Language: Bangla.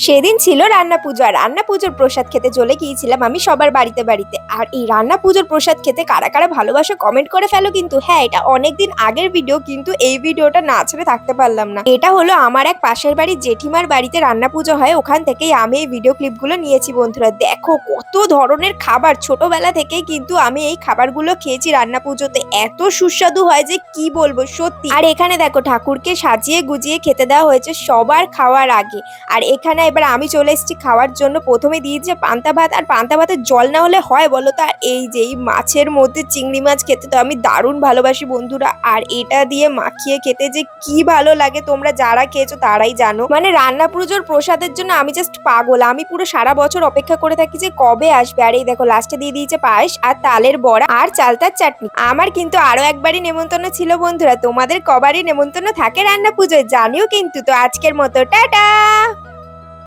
সেদিন ছিল রান্না পুজো, আর রান্না পুজোর প্রসাদ খেতে চলে গিয়েছিলাম আমি সবার বাড়িতে বাড়িতে। আর এই রান্না পুজোর প্রসাদ খেতে কারা কারা ভালোবাসে কমেন্ট করে ফেলো কিন্তু হ্যাঁ এটা অনেকদিন আগের ভিডিও কিন্তু এই ভিডিওটা না ছেড়ে থাকতে পারলাম না। এটা হলো আমার এক পাশের বাড়ির জেঠিমার বাড়িতে রান্না পুজো হয়, ওখান থেকেই আমি এই ভিডিও ক্লিপগুলো নিয়েছি বন্ধুরা। দেখো কত ধরনের খাবার, ছোটবেলা থেকেই কিন্তু আমি এই খাবারগুলো খেয়েছি রান্না পুজোতে। এত সুস্বাদু হয় যে কি বলব, সত্যি। আর এখানে দেখো ঠাকুরকে সাজিয়ে গুজিয়ে খেতে দেওয়া হয়েছে সবার খাওয়ার আগে। আর এখানে এবার আমি চলে এসেছি খাওয়ার জন্য। প্রথমে দিয়েছে পান্তা ভাত, আর পান্তা ভাতের জল না হলে হয় বলো তো? আর এই যে এই মাছের মধ্যে চিংড়ি মাছ খেতে তো আমি দারুণ ভালোবাসি বন্ধুরা। আর এটা দিয়ে মাখিয়ে খেতে যে কি ভালো লাগে তোমরা যারা খেয়েছো তারাই জানো। মানে রান্না পুজোর প্রসাদের জন্য আমি জাস্ট পাগল। আমি পুরো সারা বছর অপেক্ষা করে থাকি যে কবে আসবে। আর এই দেখো লাস্টে দিয়ে দিয়েছে পায়েস আর তালের বড়া আর চালতার চাটনি। আমার কিন্তু আরও একবারই নেমন্তন্ন ছিল বন্ধুরা। তোমাদের কবারই নেমন্তন্ন থাকে রান্না পুজোয়, জানিও কিন্তু। তো আজকের মতো, টাটা!